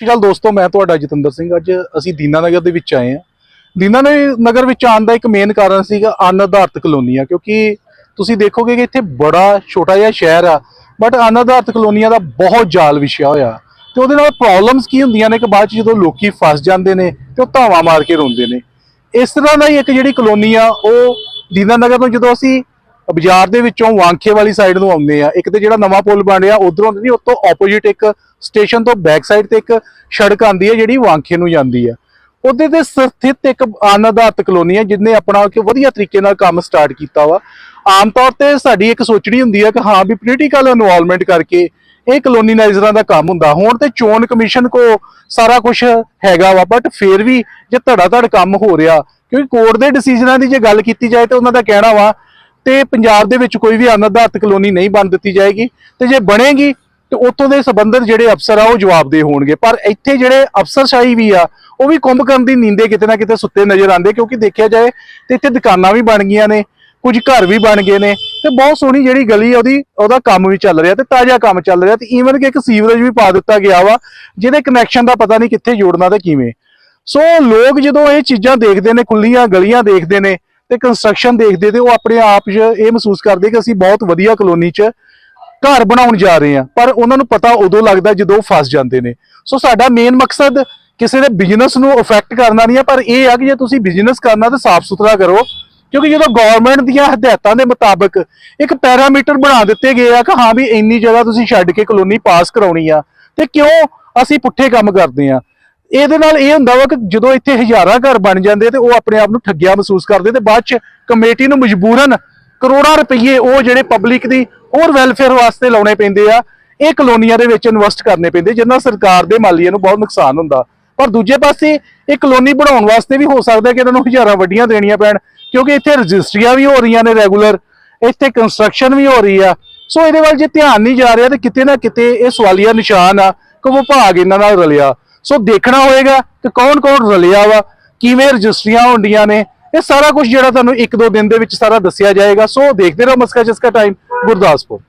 ਸਤਿ ਸ਼੍ਰੀ ਅਕਾਲ ਦੋਸਤੋ, ਮੈਂ ਤੁਹਾਡਾ ਜਤਿੰਦਰ ਸਿੰਘ ਅੱਜ ਅਸੀਂ ਦੀਨਾਨਗਰ ਦੇ ਵਿੱਚ ਆਏ ਹਾਂ। ਦੀਨਾਨਗਰ ਵਿੱਚ ਆਉਣ ਦਾ ਇੱਕ ਮੇਨ ਕਾਰਨ ਸੀਗਾ ਅਨ ਆਧਾਰਿਤ ਕਲੋਨੀਆਂ, ਕਿਉਂਕਿ ਤੁਸੀਂ ਦੇਖੋਗੇ ਕਿ ਇੱਥੇ ਬੜਾ ਛੋਟਾ ਜਿਹਾ ਸ਼ਹਿਰ ਆ ਬਟ ਅਨ ਕਲੋਨੀਆਂ ਦਾ ਬਹੁਤ ਜਾਲ ਵਿਛਿਆ ਹੋਇਆ। ਤੇ ਉਹਦੇ ਨਾਲ ਪ੍ਰੋਬਲਮਸ ਕੀ ਹੁੰਦੀਆਂ ਨੇ ਕਿ ਬਾਅਦ ਚ ਜਦੋਂ ਲੋਕੀ ਫਸ ਜਾਂਦੇ ਨੇ ਤੇ ਉਹ ਧਾਵਾ ਮਾਰ ਕੇ ਰੋਂਦੇ ਨੇ। ਇਸ ਤਰ੍ਹਾਂ ਦਾ ਹੀ ਇੱਕ ਜਿਹੜੀ ਕਲੋਨੀ ਆ, ਉਹ ਦੀਨਾਨਗਰ ਤੋਂ ਜਦੋਂ ਅਸੀਂ ਬਾਜ਼ਾਰ ਦੇ ਵਿੱਚੋਂ ਵਾਂਖੇ ਵਾਲੀ ਸਾਈਡ ਨੂੰ ਆਉਂਦੇ ਆ। ਇੱਕ ਤੇ ਜਿਹੜਾ ਨਵਾਂ ਪੁਲ ਬਣ ਰਿਹਾ, ਉਧਰੋਂ ਨਹੀਂ ਉਸ ਤੋਂ ਇੱਕ ਸਟੇਸ਼ਨ ਤੋਂ ਬੈਕ ਸਾਈਡ ਤੇ ਇੱਕ ਸੜਕ ਆਂਦੀ ਹੈ ਜਿਹੜੀ ਵਾਂਖੇ ਨੂੰ ਜਾਂਦੀ ਹੈ ਉਹਦੇ ਤੇ ਸਥਿਤ ਇੱਕ ਅਨਾਧਾਰਤ ਕਲੋਨੀ ਹੈ ਜਿਹਨੇ ਆਪਣਾ ਕਿ ਵਧੀਆ ਤਰੀਕੇ ਨਾਲ ਕੰਮ ਸਟਾਰਟ ਕੀਤਾ ਵਾ। ਆਮ ਤੌਰ ਤੇ ਸਾਡੀ ਇੱਕ ਸੋਚਣੀ ਹੁੰਦੀ ਹੈ ਕਿ ਹਾਂ ਵੀ ਪੋਲੀਟੀਕਲ ਇਨਵੋਲਵਮੈਂਟ ਕਰਕੇ ਇਹ ਕਲੋਨੀਨਾਈਜ਼ਰਾਂ ਦਾ ਕੰਮ ਹੁੰਦਾ। ਹੁਣ ਤੇ ਚੋਣ ਕਮਿਸ਼ਨ ਕੋ ਸਾਰਾ ਕੁਝ ਹੈਗਾ ਵਾ ਬਟ ਫੇਰ ਵੀ ਜੇ ਧੜਾ ਧੜ ਕੰਮ ਹੋ ਰਿਹਾ, ਕਿਉਂਕਿ ਕੋਰਟ ਦੇ ਡਿਸੀਜਨਾਂ ਦੀ ਜੇ ਗੱਲ ਕੀਤੀ ਜਾਏ ਤੇ ਉਹਨਾਂ ਦਾ ਕਹਿਣਾ ਵਾ ਤੇ ਪੰਜਾਬ ਦੇ ਵਿੱਚ ਕੋਈ ਵੀ ਅਨਾਧਾਰਤ ਕਲੋਨੀ ਨਹੀਂ ਬਣ ਦਿੱਤੀ ਜਾਏਗੀ ਤੇ ਜੇ ਬਣੇਗੀ, ਤੇ ਉੱਥੋਂ ਦੇ ਸੰਬੰਧਿਤ ਜਿਹੜੇ ਅਫਸਰ ਆ, ਉਹ ਜਵਾਬਦੇਹ ਹੋਣਗੇ। ਪਰ ਇੱਥੇ ਜਿਹੜੇ ਅਫਸਰਸ਼ਾਹੀ ਵੀ ਆ, ਉਹ ਵੀ ਕੁੰਭਕਰਨ ਦੀ ਨੀਂਦੇ ਕਿਤੇ ਨਾ ਕਿਤੇ ਸੁੱਤੇ ਨਜ਼ਰ ਆਉਂਦੇ, ਕਿਉਂਕਿ ਦੇਖਿਆ ਜਾਏ ਤੇ ਇੱਥੇ ਦੁਕਾਨਾਂ ਵੀ ਬਣ ਗਈਆਂ ਨੇ, ਕੁਝ ਘਰ ਵੀ ਬਣ ਗਏ ਨੇ, ਤੇ ਬਹੁਤ ਸੋਹਣੀ ਜਿਹੜੀ ਗਲੀ ਆ, ਉਹਦੀ, ਉਹਦਾ ਕੰਮ ਵੀ ਚੱਲ ਰਿਹਾ ਤੇ ਤਾਜ਼ਾ ਕੰਮ ਚੱਲ ਰਿਹਾ ਤੇ ਈਵਨ ਕਿ ਇੱਕ ਸੀਵਰੇਜ ਵੀ ਪਾ ਦਿੱਤਾ ਗਿਆ ਵਾ, ਜਿਹਦੇ ਕਨੈਕਸ਼ਨ ਦਾ ਪਤਾ ਨਹੀਂ ਕਿੱਥੇ ਜੋੜਨਾ ਤੇ ਕਿਵੇਂ। ਸੋ ਲੋਕ ਜਦੋਂ ਇਹ ਚੀਜ਼ਾਂ ਦੇਖਦੇ ਨੇ ਖੁੱਲੀਆਂ ਗਲੀਆਂ ਦੇਖਦੇ ਨੇ ਤੇ ਕੰਸਟਰਕਸ਼ਨ ਦੇਖਦੇ ਤੇ ਉਹ ਆਪਣੇ ਆਪ 'ਚ ਇਹ ਮਹਿਸੂਸ ਕਰਦੇ ਕਿ ਅਸੀਂ ਬਹੁਤ ਵਧੀਆ ਕਲੋਨੀ 'ਚ ਘਰ ਬਣਾਉਣ ਜਾ ਰਹੇ ਆ ਪਰ ਉਹਨਾਂ ਨੂੰ ਪਤਾ ਉਦੋਂ ਲੱਗਦਾ ਜਦੋਂ ਫਸ ਜਾਂਦੇ ਨੇ। ਸੋ ਸਾਡਾ ਮੇਨ ਮਕਸਦ ਕਿਸੇ ਦੇ ਬਿਜ਼ਨਸ ਨੂੰ ਅਫੈਕਟ ਕਰਨਾ ਨਹੀਂ ਹੈ, ਪਰ ਇਹ ਆ ਕਿ ਜੇ ਤੁਸੀਂ ਬਿਜ਼ਨਸ ਕਰਨਾ ਤਾਂ ਸਾਫ਼ ਸੁਥਰਾ ਕਰੋ। ਕਿਉਂਕਿ ਜਦੋਂ ਗਵਰਨਮੈਂਟ ਦੀਆਂ ਹਦਾਇਤਾਂ ਦੇ ਮੁਤਾਬਕ ਇੱਕ ਪੈਰਾਮੀਟਰ ਬਣਾ ਦਿੱਤੇ ਗਏ ਆ ਕਿ ਹਾਂ ਵੀ ਇੰਨੀ ਜਗ੍ਹਾ ਤੁਸੀਂ ਛੱਡ ਕੇ ਕਲੋਨੀ ਪਾਸ ਕਰਾਉਣੀ ਆ, ਤੇ ਕਿਉਂ ਅਸੀਂ ਪੁੱਠੇ ਕੰਮ ਕਰਦੇ ਆ? ਇਹਦੇ ਨਾਲ ਇਹ ਹੁੰਦਾ ਵਾ ਕਿ ਜਦੋਂ ਇੱਥੇ ਹਜ਼ਾਰਾਂ ਘਰ ਬਣ ਜਾਂਦੇ ਤੇ ਉਹ ਆਪਣੇ ਆਪ ਨੂੰ ਠੱਗਿਆ ਮਹਿਸੂਸ ਕਰਦੇ ਤੇ ਬਾਅਦ ਚ ਕਮੇਟੀ ਨੂੰ ਮਜਬੂਰਨ ਕਰੋੜਾਂ ਰੁਪਏ ਉਹ ਜਿਹੜੇ ਪਬਲਿਕ ਦੀ ਹੋਰ ਵੈਲਫੇਅਰ ਵਾਸਤੇ ਲਾਉਣੇ ਪੈਂਦੇ ਆ, ਇਹ ਕਲੋਨੀਆਂ ਦੇ ਵਿੱਚ ਇਨਵੈਸਟ ਕਰਨੇ ਪੈਂਦੇ ਜਿਸ ਸਰਕਾਰ ਦੇ ਮਾਲੀਏ ਨੂੰ ਬਹੁਤ ਨੁਕਸਾਨ ਹੁੰਦਾ। ਪਰ ਦੂਜੇ ਪਾਸੇ ਇਹ ਕਲੋਨੀ ਬਣਾਉਣ ਵਾਸਤੇ ਵੀ ਹੋ ਸਕਦਾ ਕਿ ਇਹਨਾਂ ਨੂੰ ਹਜ਼ਾਰਾਂ ਵੱਡੀਆਂ ਦੇਣੀਆਂ ਪੈਣ, ਕਿਉਂਕਿ ਇੱਥੇ ਰਜਿਸਟਰੀਆਂ ਵੀ ਹੋ ਰਹੀਆਂ ਨੇ ਰੈਗੂਲਰ ਇੱਥੇ ਕੰਸਟਰਕਸ਼ਨ ਵੀ ਹੋ ਰਹੀ ਆ। ਸੋ ਇਹਦੇ ਵੱਲ ਜੇ ਧਿਆਨ ਨਹੀਂ ਜਾ ਰਿਹਾ ਤੇ ਕਿਤੇ ਨਾ ਕਿਤੇ ਇਹ ਸਵਾਲੀਆ ਨਿਸ਼ਾਨ ਆ ਕਿ ਵਿਭਾਗ ਇਹਨਾਂ ਨਾਲ ਰਲਿਆ। ਸੋ ਦੇਖਣਾ ਹੋਏਗਾ ਕਿ ਕੌਣ ਕੌਣ ਰਲਿਆ ਵਾ, ਕਿਵੇਂ ਰਜਿਸਟਰੀਆਂ ਹੁੰਦੀਆਂ ਨੇ, ਇਹ ਸਾਰਾ ਕੁਝ ਜਿਹੜਾ ਤੁਹਾਨੂੰ ਇੱਕ ਦੋ ਦਿਨ ਦੇ ਵਿੱਚ ਸਾਰਾ ਦੱਸਿਆ ਜਾਏਗਾ। ਸੋ ਦੇਖਦੇ ਰਹੋ ਮਸਕਾ ਜਸਕਾ ਟਾਈਮ ਗੁਰਦਾਸਪੁਰ।